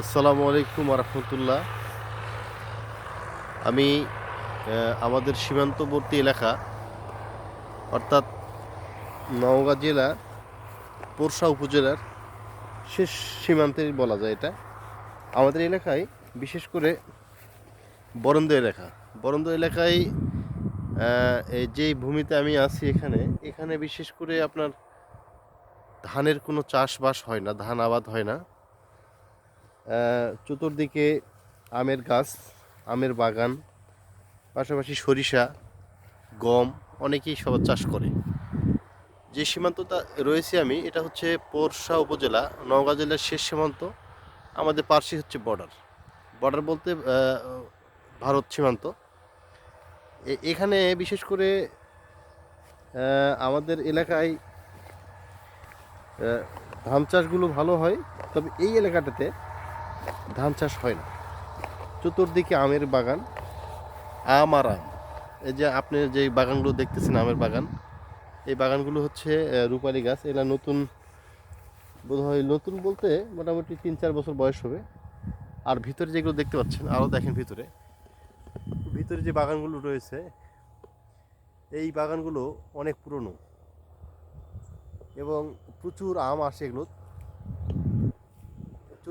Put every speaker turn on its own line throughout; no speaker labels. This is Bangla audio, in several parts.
আসসালামু আলাইকুম রহমতুল্লাহ আমি আমাদের সীমান্তবর্তী এলাকা, অর্থাৎ নওগাঁ জেলার পোরশা উপজেলার শেষ সীমান্তে বলা যায় এটা। আমাদের এলাকায় বিশেষ করে বরন্দ এলাকা। বরন্দ এলাকায় এই যে ভূমিতে আমি আছি এখানে এখানে বিশেষ করে আপনার ধানের কোনো চাষবাস হয় না, ধান আবাদ হয় না। চতুর্দিকে আমের গাছ, আমের বাগান, পাশাপাশি সরিষা, গম, অনেকেই সব চাষ করে। যে সীমান্তটা রয়েছে আমি, এটা হচ্ছে পোরশা উপজেলা, নওগাঁ জেলার শেষ সীমান্ত, আমাদের পার্শ্বে হচ্ছে বর্ডার বর্ডার বলতে ভারত সীমান্ত। এখানে বিশেষ করে আমাদের এলাকায় ধান চাষগুলো ভালো হয়, তবে এই এলাকাটাতে ধান চাষ হয় না। চতুর্দিকে আমের বাগান, আম আর আম। এই যে আপনি যে বাগানগুলো দেখতেছেন, আমের বাগান, এই বাগানগুলো হচ্ছে রূপালী গাছ। এরা নতুন, বোধহয় নতুন বলতে মোটামুটি তিন চার বছর বয়স হবে। আর ভিতরে যেগুলো দেখতে পাচ্ছেন, আরও দেখেন ভিতরে। ভিতরে যে বাগানগুলো রয়েছে, এই বাগানগুলো অনেক পুরনো। এবং প্রচুর আম আসে এগুলো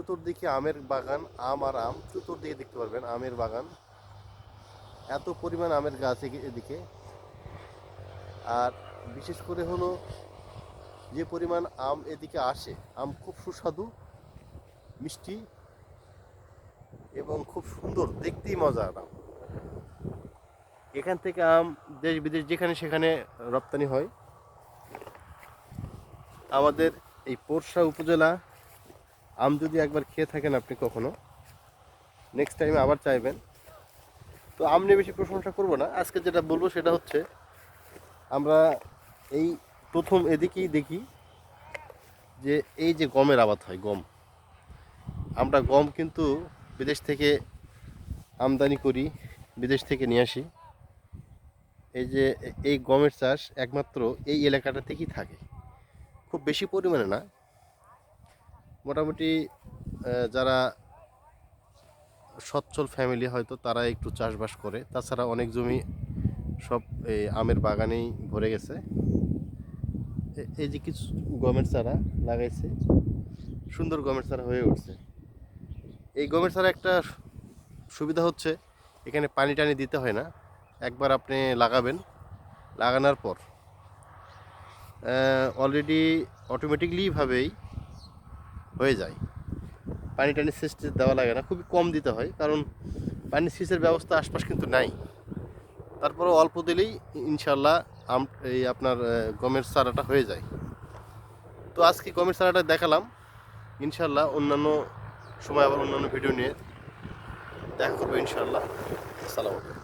চতুর্দিকে আমের বাগান, আম আর আম চতুর্দিকে দেখতে পারবেন, আমের বাগান। এত পরিমাণ আমের গাছ এদিকে। আর বিশেষ করে হলো যে পরিমাণ আম এদিকে আসে, আম খুব সুস্বাদু, মিষ্টি এবং খুব সুন্দর, দেখতেই মজা আম। এখান থেকে আম দেশ বিদেশ যেখানে সেখানে রপ্তানি হয়। আমাদের এই পোরশা উপজেলা আম যদি একবার খেয়ে থাকেন আপনি কখনো নেক্সট টাইম আবার চাইবেন। তো আম নিয়ে বেশি প্রশংসা করব না। আজকে যেটা বলব সেটা হচ্ছে, আমরা এই প্রথম এদিকেই দেখি যে এই যে গমের আবাদ হয়, গম। আমরা গম কিন্তু বিদেশ থেকে আমদানি করি, বিদেশ থেকে নিয়ে আসি। এই যে এই গমের চাষ একমাত্র এই এলাকাটা থেকেই থাকে। খুব বেশি পরিমাণে না মোটামুটি যারা সচ্ছল ফ্যামিলি হয়তো তারা একটু চাষবাস করে। তাছাড়া অনেক জমি সব এই আমের বাগানেই ভরে গেছে। এই যে কিছু গমের চারা লাগাইছে, সুন্দর গমের চারা হয়ে উঠছে। এই গমের চারা একটা সুবিধা হচ্ছে, এখানে পানি টানি দিতে হয় না। একবার আপনি লাগাবেন, লাগানোর পর অলরেডি অটোমেটিকলিভাবেই হয়ে যায়। পানি টানি সেচ দেওয়া লাগে না, খুবই কম দিতে হয়, কারণ পানি সেচের ব্যবস্থা আশপাশ কিন্তু নাই। তারপরে অল্প দিলেই ইনশাল্লাহ আম, এই আপনার গমের চারাটা হয়ে যায়। তো আজকে গমের চারাটা দেখালাম ইনশাল্লাহ অন্যান্য সময় আবার অন্যান্য ভিডিও নিয়ে দেখা করব ইনশাল্লাহ আসসালামু আলাইকুম।